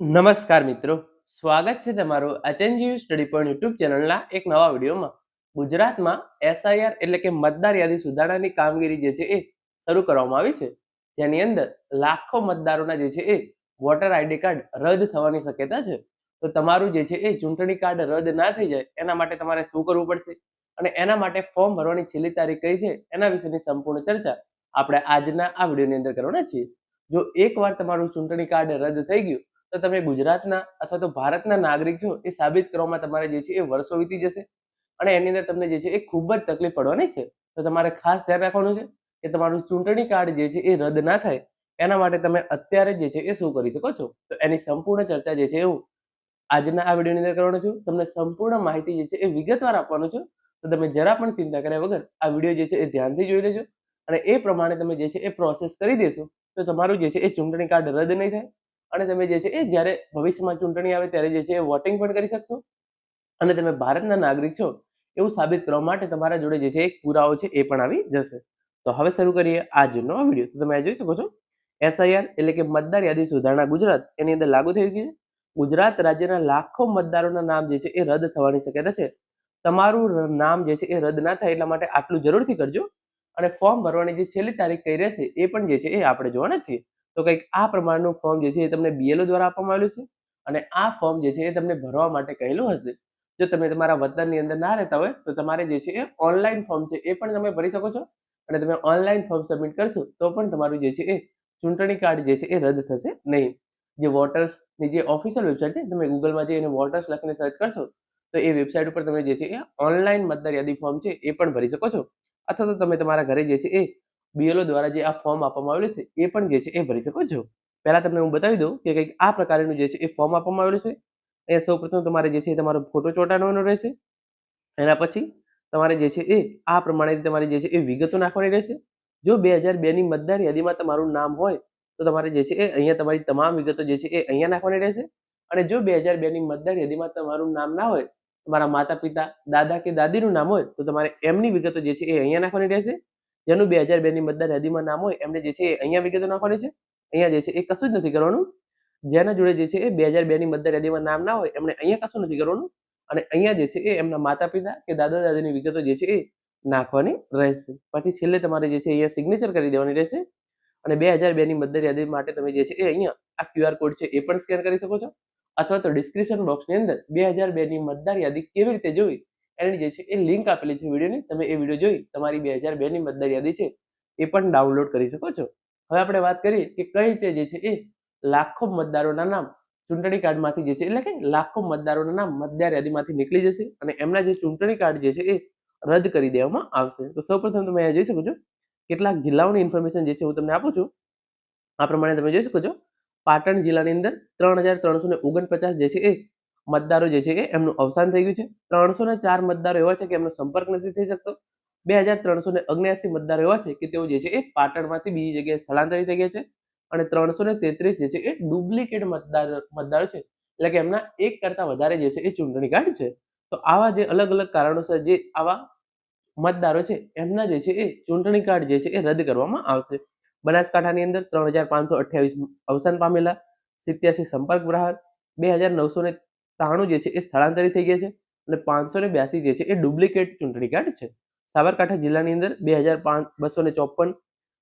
નમસ્કાર મિત્રો. સ્વાગત છે તમારું એચએનજીયુ સ્ટડી પોઈન્ટ યુટ્યુબ ચેનલના એક નવા વિડીયોમાં. ગુજરાતમાં એસઆઈઆર એટલે કે મતદાર યાદી સુધારણાની કામગીરી જે છે એ શરૂ કરવામાં આવી છે. જેની અંદર લાખો મતદારોના જે છે એ વોટર આઈડી કાર્ડ રદ થવાની શક્યતા છે. તો તમારું જે છે એ ચૂંટણી કાર્ડ રદ ના થઈ જાય એના માટે તમારે શું કરવું પડશે? અને એના માટે ફોર્મ ભરવાની છેલ્લી તારીખ કઈ છે? એના વિશેની સંપૂર્ણ ચર્ચા આપણે આજના આ વિડીયોની અંદર કરવાના છીએ. જો એકવાર તમારું ચૂંટણી કાર્ડ રદ થઈ ગયું તો તમે ગુજરાતના અથવા તો ભારતના નાગરિક છો, એ સાબિત કરવામાં તમારે જે છે એ વર્ષો વીતી જશે. અને એની અંદર તમને જે છે એ ખૂબ જ તકલીફ પડવાની છે. તો તમારે ખાસ ધ્યાન રાખવાનું છે કે તમારું ચૂંટણી કાર્ડ જે છે એ રદ ના થાય, એના માટે તમે અત્યારે જે છે એ શું કરી શકો છો? તો એની સંપૂર્ણ ચર્ચા જે છે એવું આજના આ વિડીયોની અંદર કરવાનો છું. તમને સંપૂર્ણ માહિતી જે છે એ વિગતવાર આપવાનું છું. તો તમે જરા પણ ચિંતા કર્યા વગર આ વીડિયો જે છે એ ધ્યાનથી જોઈ લેજો. અને એ પ્રમાણે તમે જે છે એ પ્રોસેસ કરી દેશો. તો તમારું જે છે એ ચૂંટણી કાર્ડ રદ નહીં થાય. અને તમે જે છે એ જ્યારે ભવિષ્યમાં ચૂંટણી આવે ત્યારે જે છે એ વોટિંગ પણ કરી શકશો. અને તમે ભારતના નાગરિક છો, એવું સાબિત કરવા માટે તમારા જોડે જે છે એક પુરાવો છે એ પણ આવી જશે. તો હવે શરૂ કરીએ આજનો આ વીડિયો તો તમે આ જોઈ શકો છો. એસઆઈઆર એટલે કે મતદાર યાદી સુધારણા ગુજરાત, એની અંદર લાગુ થઈ ગઈ છે. ગુજરાત રાજ્યના લાખો મતદારોના નામ જે છે એ રદ થવાની શક્યતા છે. તમારું નામ જે છે એ રદ ના થાય એટલા માટે આટલું જરૂરથી કરજો. અને ફોર્મ ભરવાની જે છેલ્લી તારીખ કઈ રહેશે એ પણ જે છે એ આપણે જોવાના છીએ. તો કંઈક આ પ્રમાણનું ફોર્મ જે છે એ તમને બીએલઓ દ્વારા આપવામાં આવેલું છે અને આ ફોર્મ જે છે એ તમને ભરવા માટે કહેલું હશે. જો તમે તમારા વતનની અંદર ના રહેતા હોય, તો તમારે જે છે એ ઓનલાઈન ફોર્મ છે એ પણ તમે ભરી શકો છો અને તમે ઓનલાઈન ફોર્મ સબમિટ કરશો, તો પણ તમારું જે છે એ ચૂંટણી કાર્ડ જે છે એ રદ થશે નહીં. જે વોટર્સની જે ઓફિશિયલ વેબસાઇટ છે, તમે ગૂગલમાં જઈને વોટર્સ લખીને સર્ચ કરશો, તો એ વેબસાઇટ ઉપર તમે જે છે એ ઓનલાઈન મતદાર યાદી ફોર્મ છે એ પણ ભરી શકો છો. અથવા તો તમે તમારા ઘરે જે છે એ બીએલઓ દ્વારા જે આ ફોર્મ આપવામાં આવેલું છે, એ પણ જે છે એ ભરી શકો છો. પહેલાં તમને હું બતાવી દઉં કે કંઈક આ પ્રકારનું જે છે એ ફોર્મ આપવામાં આવેલું છે. એ સૌપ્રથમ તમારે જે છે તમારો ફોટો ચોંટાડવાનો રહેશે. એના પછી તમારે જે છે એ આ પ્રમાણે તમારી જે છે એ વિગતો નાખવાની રહેશે. જો બે હજાર બેની મતદાર યાદીમાં તમારું નામ હોય, તો તમારે જે છે એ અહીંયા તમારી તમામ વિગતો જે છે એ અહીંયા નાખવાની રહેશે. અને જો બે હજાર બેની મતદાર યાદીમાં તમારું નામ ના હોય, તમારા માતા પિતા દાદા કે દાદીનું નામ હોય, તો તમારે એમની વિગતો જે છે એ અહીંયા નાખવાની રહેશે. જેનું બે હજાર બેની મતદાર યાદીમાં નામ હોય, એમને જે છે અહીંયા વિગતો નાખવાની છે. અહીંયા જે છે એ કશું જ નથી કરવાનું. જેના જોડે જે છે એ બે હજાર બેની મતદાર યાદીમાં નામ ના હોય, એમને અહીંયા કશું નથી કરવાનું. અને અહીંયા જે છે એ એમના માતા પિતા કે દાદા દાદીની વિગતો જે છે એ નાખવાની રહેશે. પછી છેલ્લે તમારે જે છે અહીંયા સિગ્નેચર કરી દેવાની રહેશે. અને બે હજાર બેની મતદાર યાદી માટે તમે જે છે એ અહીંયા આ ક્યુઆર કોડ છે એ પણ સ્કેન કરી શકો છો. અથવા તો ડિસ્ક્રિપ્શન બોક્સની અંદર બે હજાર બેની મતદાર યાદી કેવી રીતે જોઈ એની જે છે એ લિંક આપેલી છે વિડીયોની. તમે એ વીડિયો જોઈ, તમારી બે હજાર બેની મતદાર યાદી છે એ પણ ડાઉનલોડ કરી શકો છો. હવે આપણે વાત કરીએ કે કઈ રીતે જે છે એ લાખો મતદારોના નામ ચૂંટણી કાર્ડમાંથી જે છે, એટલે કે લાખો મતદારોના નામ મતદાર યાદીમાંથી નીકળી જશે અને એમના જે ચૂંટણી કાર્ડ જે છે એ રદ કરી દેવામાં આવશે. તો સૌપ્રથમ તમે અહીંયા જોઈ શકો છો, કેટલાક જિલ્લાઓની ઇન્ફોર્મેશન જે છે હું તમને આપું છું. આ પ્રમાણે તમે જોઈ શકો છો, પાટણ જિલ્લાની અંદર ત્રણ હજાર ત્રણસો ને ઓગણપચાસ જે છે એ મતદારો જે છે કે એમનું અવસાન થઈ ગયું છે. ત્રણસો ને ચાર મતદારો એવા છે કે એમનો સંપર્ક નથી થઈ શકતો. બે હજાર ત્રણસો ને અગ્યાસી મતદારો એવા છે કે તેઓ જે છે એ પાટણમાંથી બીજી જગ્યાએ સ્થળાંતરિત થઈ ગયા છે. અને ત્રણસો ને તેત્રીસ જે છે એ ડુપ્લિકેટ મતદાર, મતદારો છે. એટલે કે એમના એક કરતા વધારે જે છે એ ચૂંટણી કાર્ડ છે. તો આવા જે અલગ અલગ કારણોસર જે આવા મતદારો છે, એમના જે છે એ ચૂંટણી કાર્ડ જે છે એ રદ કરવામાં આવશે. બનાસકાંઠાની અંદર ત્રણ હજાર પાંચસો અઠ્યાવીસ અવસાન પામેલા, સિત્યાસી સંપર્ક ગ્રાહક બે હજાર નવસો ને ત્રાણું જે છે એ સ્થળાંતરિત થઈ ગયા છે અને પાંચસો ને બ્યાસી જે છે એ ડુપ્લિકેટ ચૂંટણી કાર્ડ છે. સાબરકાંઠા જિલ્લાની અંદર બે હજાર પાંચ બસો ને ચોપન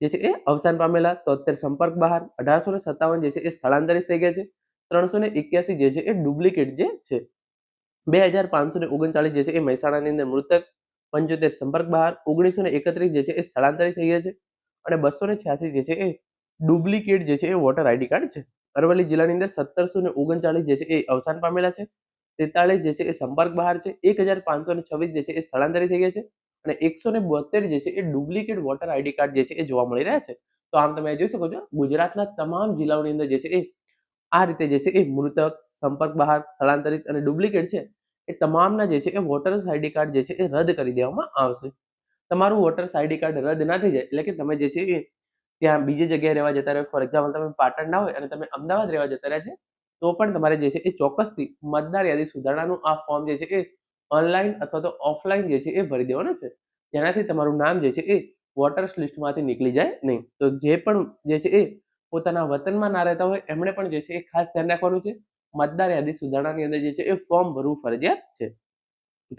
જે છે એ અવસાન પામેલા તોતેર સંપર્ક બહાર, અઢારસો ને સત્તાવન જે છે એ સ્થળાંતરિત થઈ ગયા છે. ત્રણસો ને એક્યાસી જે છે એ ડુપ્લિકેટ જે છે. બે હજાર પાંચસો ને ઓગણચાળીસ જે છે એ મહેસાણાની અંદર મૃતક પંચોતેર સંપર્ક બહાર, ઓગણીસો ને એકત્રીસ જે છે એ સ્થળાંતરિત થઈ ગયા છે. અને બસો ને છ્યાસી જે છે એ ડુપ્લિકેટ જે છે એ વોટર આઈડી કાર્ડ છે. અરવલ્લી જિલ્લાની અંદર સત્તરસો ને ઓગણચાળીસ જે છે એ અવસાન પામેલા છે તેતાળીસ જે છે એ સંપર્ક બહાર છે એક હજાર પાંચસો ને છવ્વીસ જે છે એ સ્થળાંતરિત થઈ ગયા છે અને એકસો ને બોતેર જે છે એ ડુપ્લિકેટ વોટર આઈડી કાર્ડ જે છે એ જોવા મળી રહ્યા છે તો આમ તમે જોઈ શકો છો ગુજરાતના તમામ જિલ્લાઓની અંદર જે છે એ આ રીતે જે છે એ મૃતક સંપર્ક બહાર સ્થળાંતરિત અને ડુપ્લિકેટ છે એ તમામના જે છે એ વોટર્સ આઈડી કાર્ડ જે છે એ રદ કરી દેવામાં આવશે તમારું વોટર્સ આઈડી કાર્ડ રદ ના થઈ જાય એટલે કે તમે જે છે એ ત્યાં બીજી જગ્યાએ રહેવા જતા રહો ફોર એક્ઝામ્પલ તમે પાટણ ના હોય અને તમે અમદાવાદ રહેવા જતા રહ્યા છે, તો પણ તમારે જે છે એ ચોક્કસથી મતદાર યાદી સુધારણાનું આ ફોર્મ જે છે એ ઓનલાઈન અથવા તો ઓફલાઈન જે છે એ ભરી દેવાનું છે. જેનાથી તમારું નામ જે છે એ વોટર્સ લિસ્ટમાંથી નીકળી જાય નહીં. તો જે પણ જે છે એ પોતાના વતનમાં ના રહેતા હોય, એમણે પણ જે છે એ ખાસ ધ્યાન રાખવાનું છે. મતદાર યાદી સુધારણાની અંદર જે છે એ ફોર્મ ભરવું ફરજિયાત છે.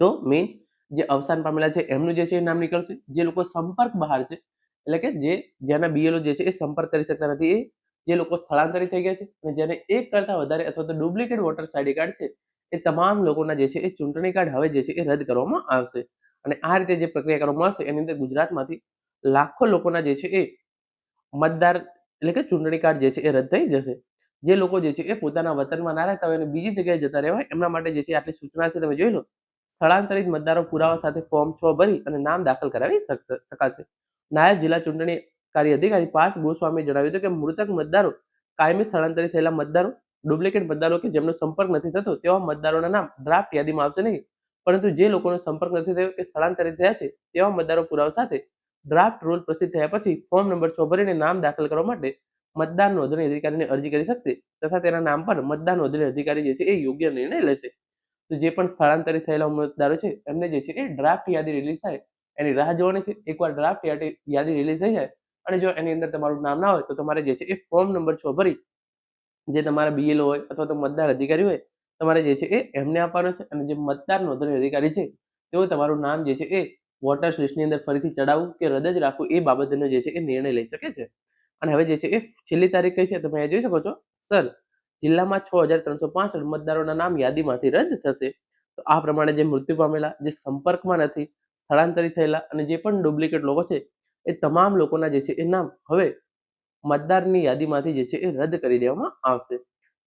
તો મેઇન જે અવસાન પામેલા છે, એમનું જે છે એ નામ નીકળશે. જે લોકો સંપર્ક બહાર છે એટલે કે જે જેના બીએલઓ જે છે એ સંપર્ક કરી શકતા નથી, એ જે લોકો સ્થળાંતરિત થઈ ગયા છે અને જેને એક કરતા વધારે અથવા તો ડુપ્લિકેટ વોટર આઈડી કાર્ડ છે, એ તમામ લોકોના જે છે એ ચૂંટણી કાર્ડ હવે જે છે એ રદ કરવામાં આવશે. અને આ રીતે જે પ્રક્રિયા કરવામાં આવશે, એની અંદર ગુજરાતમાંથી લાખો લોકોના જે છે એ મતદાર એટલે કે ચૂંટણી કાર્ડ જે છે એ રદ થઈ જશે. જે લોકો જે છે એ પોતાના વતનમાં ના રહેતા હોય અને બીજી જગ્યાએ જતા રહેવાય, એમના માટે જે છે આટલી સૂચના છે, તમે જોઈ લો, સ્થળાંતરિત મતદારો પુરાવા સાથે ફોર્મ છ ભરી અને નામ દાખલ કરાવી શકાશે. નાયબ જિલ્લા ચૂંટણી કાર્ય અધિકારી પાર્થ ગોસ્વામીએ જણાવ્યું હતું કે મૃતક મતદારો કાયમી સ્થળાંતરિત થયેલા મતદારો, ડુપ્લિકેટ મતદારો કે જેમનો સંપર્ક નથી થતો તેવા મતદારોના નામ ડ્રાફ્ટ યાદીમાં આવશે નહીં. પરંતુ જે લોકોનો સંપર્ક નથી થયો કે સ્થળાંતરિત થયા છે તેવા મતદારો પુરાવા સાથે ડ્રાફ્ટ રોલ પ્રસિદ્ધ થયા પછી ફોર્મ નંબર છ ભરીને નામ દાખલ કરવા માટે મતદાર નોંધણી અધિકારીને અરજી કરી શકશે તથા તેના નામ પર મતદાર નોંધણી અધિકારી જે છે એ યોગ્ય નિર્ણય લેશે. તો જે પણ સ્થળાંતરિત થયેલા મતદારો છે એમને જે છે એ ડ્રાફ્ટ યાદી રિલીઝ થાય એની રાહ જોવાની છે. એકવાર ડ્રાફ્ટ યાદી રિલીઝ થઈ જાય અને જો એની અંદર તમારું નામ ના હોય તો તમારે જે છે એ ફોર્મ નંબર છ ભરી જે તમારા બીએલઓ હોય અથવા તો મતદાર અધિકારી હોય તમારે જે છે એ એમને આપવાનો છે અને જે મતદાર નોંધણી અધિકારી છે તેઓ તમારું નામ જે છે એ વોટર્સ લિસ્ટની અંદર ફરીથી ચડાવવું કે રદ જ રાખવું એ બાબતનો જે છે એ નિર્ણય લઈ શકે છે. અને હવે જે છે એ છેલ્લી તારીખ કઈ છે તમે અહીંયા જોઈ શકો છો? સર, જિલ્લામાં છ હજાર ત્રણસો પાસઠ મતદારોના નામ યાદીમાંથી રદ થશે. તો આ પ્રમાણે જે મૃત્યુ પામેલા, જે સંપર્કમાં નથી સ્થળાંતરિત થયેલા અને જે પણ ડુપ્લિકેટ લોકો છે, એ તમામ લોકોના જે છે એ નામ હવે મતદારની યાદીમાંથી જે છે એ રદ કરી દેવામાં આવશે.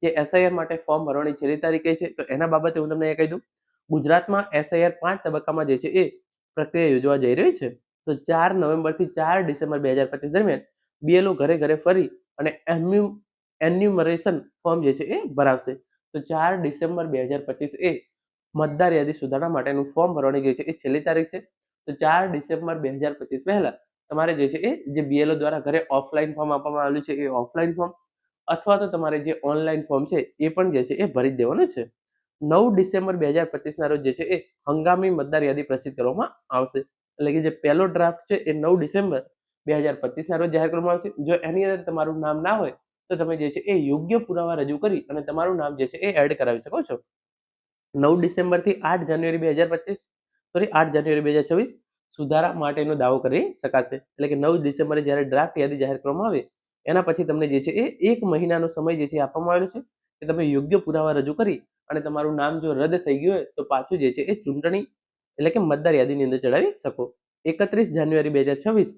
જે એસઆઈઆર માટે ફોર્મ ભરવાની છેલ્લી તારીખે છે, તો એના બાબતે હું તમને એ કહી દઉં. ગુજરાતમાં એસઆઈઆર પાંચ તબક્કામાં જે છે એ પ્રક્રિયા યોજવા જઈ રહી છે. તો ચાર નવેમ્બરથી ચાર ડિસેમ્બર બે હજાર પચીસ દરમિયાન બીએલઓ ઘરે ઘરે ફરી અને એન્યુ, એન્યુમરેશન ફોર્મ જે છે એ ભરાવશે. તો ચાર ડિસેમ્બર બે હજાર પચીસ એ મતદાર યાદી સુધારણા માટેનું ફોર્મ ભરવાની જે છે એ છેલ્લી તારીખ છે. તો ચાર ડિસેમ્બર બે હજાર પચીસ પહેલા તમારે જે છે એ, જે બીએલઓ દ્વારા ઘરે ઓફલાઈન ફોર્મ આપવામાં આવેલું છે એ ઓફલાઈન ફોર્મ અથવા તો તમારે જે ઓનલાઈન ફોર્મ છે એ પણ જે છે એ ભરી દેવાનું છે. નવ ડિસેમ્બર બે હજાર પચીસના રોજ જે છે એ હંગામી મતદાર યાદી પ્રસિદ્ધ કરવામાં આવશે. એટલે કે જે પહેલો ડ્રાફ્ટ છે એ નવ ડિસેમ્બર બે હજાર પચીસના રોજ જાહેર કરવામાં આવશે. જો એની અંદર તમારું નામ ના હોય તો તમે જે છે એ યોગ્ય પુરાવા રજૂ કરી અને તમારું નામ જે છે એ એડ કરાવી શકો છો. નવ ડિસેમ્બરથી આઠ જાન્યુઆરી બે હજાર પચીસ, સોરી, આઠ જાન્યુઆરી બે હજાર ચોવીસ સુધારા માટેનો દાવો કરી શકાશે. એટલે કે નવ ડિસેમ્બરે જ્યારે ડ્રાફ્ટ યાદી જાહેર કરવામાં આવે, એના પછી તમને જે છે એ એક મહિનાનો સમય જે છે આપવામાં આવેલો છે, કે તમે યોગ્ય પુરાવા રજૂ કરી અને તમારું નામ જો રદ થઈ ગયું હોય, તો પાછું જે છે એ ચૂંટણી, એટલે કે મતદાર યાદીની અંદર ચડાવી શકો. એકત્રીસ જાન્યુઆરી બે હજાર છવ્વીસ,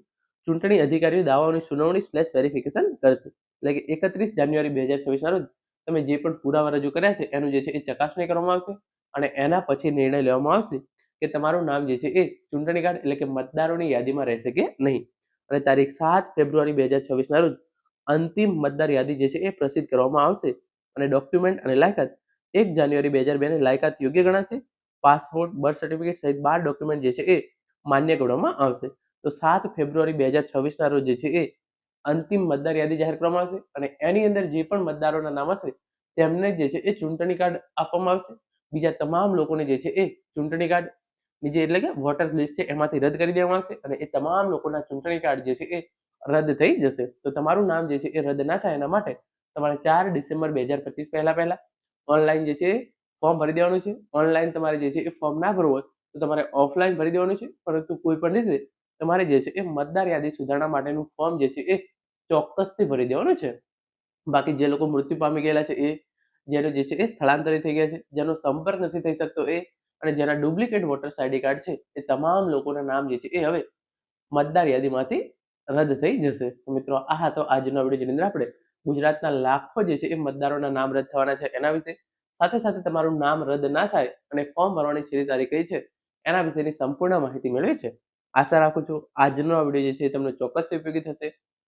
ચૂંટણી અધિકારીઓ દાવાઓની સુનાવણી સ્લેશ વેરિફિકેશન કરશે. એટલે કે એકત્રીસ જાન્યુઆરી બે હજાર છવ્વીસના રોજ તમે જે પણ પુરાવા રજૂ કર્યા છે, એનું જે છે એ ચકાસણી કરવામાં આવશે અને એના પછી નિર્ણય લેવામાં આવશે કે તમારું નામ જે છે એ ચૂંટણી કાર્ડ એટલે કે મતદારોની યાદીમાં રહેશે કે નહીં. અને તારીખ સાત ફેબ્રુઆરી બે હજાર છવ્વીસના રોજ અંતિમ મતદાર યાદી જે છે એ પ્રસિદ્ધ કરવામાં આવશે અને ડોક્યુમેન્ટ અને લાયકાત એક જાન્યુઆરી બે હજાર બેની લાયકાત યોગ્ય ગણાશે. પાસપોર્ટ, બર્થ સર્ટિફિકેટ સહિત બાર ડોક્યુમેન્ટ જે છે એ માન્ય ગણવામાં આવશે. તો સાત ફેબ્રુઆરી બે હજાર છવ્વીસના રોજ જે છે એ અંતિમ મતદાર યાદી જાહેર કરવામાં આવશે અને એની અંદર જે પણ મતદારોના નામ હશે, તેમને જે છે એ ચૂંટણી કાર્ડ આપવામાં આવશે. બીજા તમામ લોકોને જે છે એ ચૂંટણી કાર્ડ જે એટલે કે વોટર લિસ્ટ છે એમાંથી રદ કરી દેવામાં આવશે અને એ તમામ લોકોના ચૂંટણી કાર્ડ જે છે એ રદ થઈ જશે. તો તમારું નામ જે છે એ રદ ના થાય એના માટે તમારે ચાર ડિસેમ્બર બે હજાર પચીસ પહેલા પહેલા ઓનલાઈન જે છે ફોર્મ ભરી દેવાનું છે. ઓનલાઈન તમારે જે છે એ ફોર્મ ના ભરવું હોય તો તમારે ઓફલાઈન ભરી દેવાનું છે. પરંતુ કોઈ પણ રીતે તમારે જે છે એ મતદાર યાદી સુધારણા માટેનું ફોર્મ જે છે એ ચોક્કસથી ભરી દેવાનું છે. બાકી જે લોકો મૃત્યુ પામી ગયેલા છે એ, જેનો જે છે એ સ્થળાંતરિત થઈ ગયા છે, જેનો સંપર્ક નથી થઈ શકતો એ, અને જેના ડુપ્લિકેટ વોટર આઈડી કાર્ડ છે, એ તમામ લોકોના નામ જે છે એ હવે મતદાર યાદીમાંથી રદ થઈ જશે. મિત્રો, આ હતો આજનો વીડિયો જેની અંદર આપણે ગુજરાતના લાખો જે છે એ મતદારોના નામ રદ થવાના છે એના વિશે. સાથે સાથે તમારું નામ રદ ના થાય અને ફોર્મ ભરવાની છેલ્લી તારીખ કઈ છે એના વિશેની સંપૂર્ણ માહિતી મેળવી છે. આશા રાખું છું આજનો આ વીડિયો જે છે તમને ચોક્કસથી ઉપયોગી થશે.